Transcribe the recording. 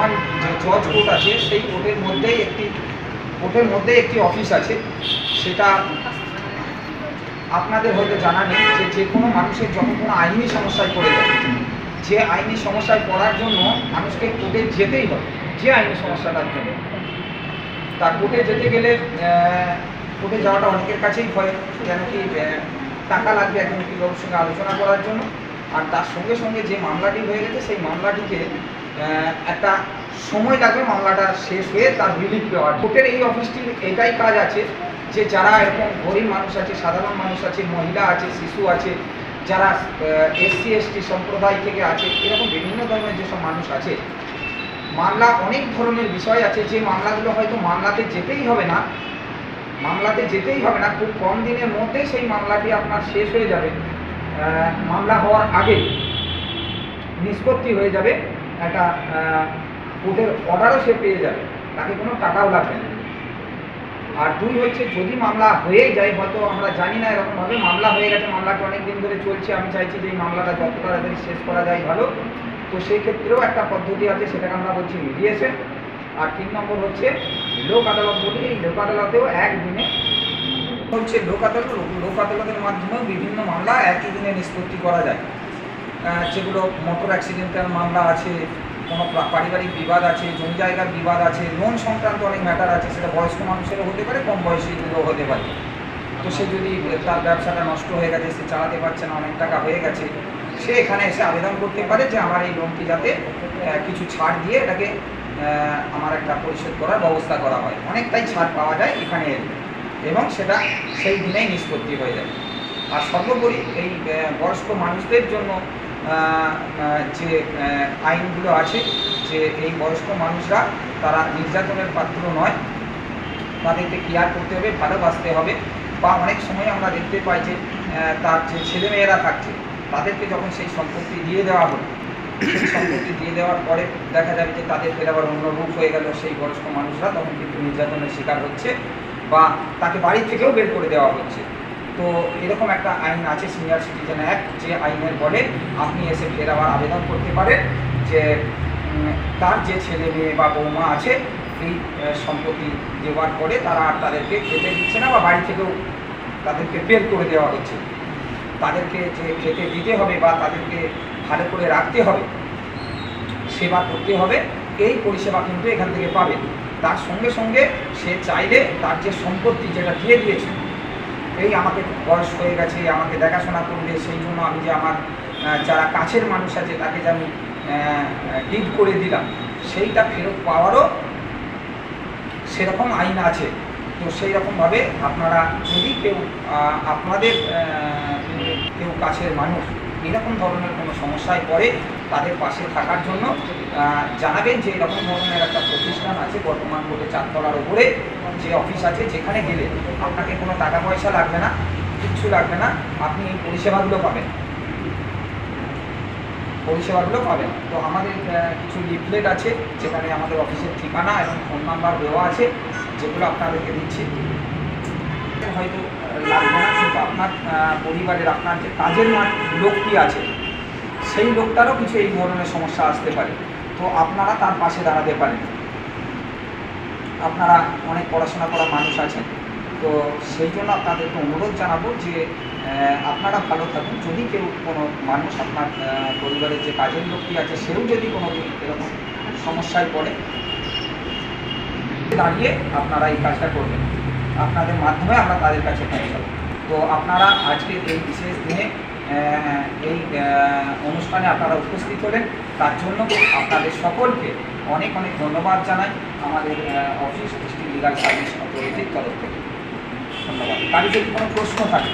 বর্তমান যে জজ কোর্ট আছে, সেই কোর্টের মধ্যেই একটি, কোর্টের মধ্যেই একটি অফিস আছে। সেটা আপনাদের হয়তো জানা নেই যে যে কোনো মানুষের যখন কোনো আইনি সমস্যায় পড়ে যায়, যে আইনি সমস্যায় পড়ার জন্য মানুষকে কোর্টে যেতেই হবে, যে আইনি সমস্যাটার জন্য। তা কোর্টে যেতে গেলে কোর্টে যাওয়াটা অনেকের কাছেই ভয় কেন কি টাকা লাগবে একজন উকিলের সঙ্গে আলোচনা করার জন্য। আর তার সঙ্গে সঙ্গে যে মামলাটি হয়ে গেছে, সেই মামলাটিকে একটা সময় লাগবে মামলাটা শেষ হয়ে তার রিলিফ দেওয়ার কোর্টের এই অফিসটির এটাই কাজ আছে যে যারা এরকম গরিব মানুষ আছে, সাধারণ মানুষ আছে, মহিলা আছে, শিশু আছে, যারা এসসি এসটি সম্প্রদায় থেকে আছে, এরকম বিভিন্ন ধরনের যেসব মানুষ আছে, মামলা অনেক ধরনের বিষয় আছে, যে মামলাগুলো হয়তো মামলাতে যেতেই হবে না, মামলাতে যেতেই হবে না, খুব কম দিনের মধ্যে সেই মামলাটি আপনার শেষ হয়ে যাবে। মামলা হওয়ার আগে নিষ্পত্তি হয়ে যাবে। একটা কোর্টের অর্ডারও সে পেয়ে যাবে। তাকে কোনো টাকাও লাগবে না। আর দুই হচ্ছে, যদি মামলা হয়েই যায়, হয়তো আমরা জানি না এরকমভাবে মামলা হয়ে গেছে, মামলাটা অনেক দিন ধরে চলছে, আমি চাইছি যে এই মামলাটা যত তাড়াতাড়ি শেষ করা যায় ভালো। তো সেই ক্ষেত্রেও একটা পদ্ধতি আছে, সেটাকে আমরা বলছি মিডিয়েশন আর তিন নম্বর হচ্ছে, লোক আদালত বলি এই লোক আদালতেও একদিনে হচ্ছে লোক আদালত, লোক আদালতের মাধ্যমেও বিভিন্ন মামলা একই দিনে নিষ্পত্তি করা যায়। যেগুলো মোটর অ্যাক্সিডেন্টাল মামলা আছে, কোনো পারিবারিক বিবাদ আছে, জমি জায়গার বিবাদ আছে লোন সংক্রান্ত অনেক ম্যাটার আছে, সেটা বয়স্ক মানুষেরও হতে পারে, কম বয়সীদেরও হতে পারে। তো সে যদি তার ব্যবসাটা নষ্ট হয়ে গেছে, সে চালাতে পারছে না, অনেক টাকা হয়ে গেছে, সে এখানে এসে আবেদন করতে পারে যে আমার এই লোনটি যাতে কিছু ছাড় দিয়ে এটাকে আমার একটা পরিশোধ করার ব্যবস্থা করা হয়। অনেকটাই ছাড় পাওয়া যায় এখানে এবং সেটা সেই দিনেই নিষ্পত্তি হয়ে যায়। আর সর্বোপরি এই বয়স্ক মানুষদের জন্য যে আইনগুলো আছে, যে এই বয়স্ক মানুষরা তারা নির্যাতনের পাত্র নয়। তাদেরকে কেয়ার করতে হবে, ভালোবাসতে হবে। বা অনেক সময় আমরা দেখতে পাই যে তার যে ছেলেমেয়েরা থাকছে, তাদেরকে যখন সেই সম্পত্তি দিয়ে দেওয়া হলো, সেই সম্পত্তি দিয়ে দেওয়ার পরে দেখা যাবে যে তাদের ফের আবার অন্য রূপ হয়ে গেল, সেই বয়স্ক মানুষরা তখন কিন্তু নির্যাতনের শিকার হচ্ছে বা তাকে বাড়ি থেকেও বের করে দেওয়া হচ্ছে। তো এরকম একটা আইন আছে সিনিয়র সিটিজেন অ্যাক্ট যে আইনের বলে আপনি এসে ফের আবার আবেদন করতে পারেন যে তার যে ছেলে মেয়ে বা বৌমা আছে, এই সম্পত্তি দেওয়ার পরে তারা আর তাদেরকে খেতে দিচ্ছে না বা বাড়ি থেকেও তাদেরকে বের করে দেওয়া হচ্ছে। তাদেরকে যে খেতে দিতে হবে বা তাদেরকে ভালো করে রাখতে হবে, সেবা করতে হবে, এই পরিষেবা কিন্তু এখান থেকে পাবে তার সঙ্গে সঙ্গে সে চাইলে তার যে সম্পত্তি যেটা দিয়ে দিয়েছে এই আমাকে বয়স হয়ে গেছে আমাকে দেখাশোনা করবে, সেই জন্য আমি যে আমার যারা কাছের মানুষ আছে তাকে যে আমি ডিড করে দিলাম, সেইটা ফেরত পাওয়ারও সেরকম আইন আছে। তো সেই রকমভাবে আপনারা যদি কেউ আপনাদের কেউ কাছের মানুষ এরকম ধরনের কোনো সমস্যায় পড়ে তাদের পাশে থাকার জন্য জানাবেন যে এরকম ধরনের একটা প্রতিষ্ঠান আছে বর্তমান বোর্ডে চারতলার ওপরে, যে অফিস আছে যেখানে গেলে আপনাকে কোনো টাকা পয়সা লাগবে না, কিচ্ছু লাগবে না, আপনি এই পরিষেবাগুলো পাবেন। পরিষেবাগুলো পাবেন। তো আমাদের কিছু লিফলেট আছে যেখানে আমাদের অফিসের ঠিকানা এবং ফোন নাম্বার দেওয়া আছে, যেগুলো আপনাদেরকে দিচ্ছি। হয়তো লাগবে না কিন্তু আপনার পরিবারের আপনার যে কাজের লোকটি আছে, সেই লোকটারও কিছু এই ধরনের সমস্যা আসতে পারে। তো আপনারা তার পাশে দাঁড়াতে পারেন। আপনারা অনেক পড়াশোনা করা মানুষ আছেন, তো সেই জন্য আপনাদেরকে অনুরোধ জানাব যে আপনারা ভালো থাকুন। যদি কেউ কোনো মানুষ আপনার পরিবারের যে কাজের লোকটি আছে, সেও যদি কোনো এরকম সমস্যায় পড়ে, দাঁড়িয়ে আপনারা এই কাজটা করবেন। আপনাদের মাধ্যমে আমরা তাদের কাছে পৌঁছাবো। তো আপনারা আজকে এই বিশেষ দিনে এই অনুষ্ঠানে আপনারা উপস্থিত হলেন, তার জন্য আপনাদের সকলকে অনেক অনেক ধন্যবাদ জানাই। আমাদের অফিস ডিস্ট্রিক্ট লিগাল সার্ভিস অথরিটির তরফ থেকে। ধন্যবাদ। কারও যদি কোনো প্রশ্ন থাকে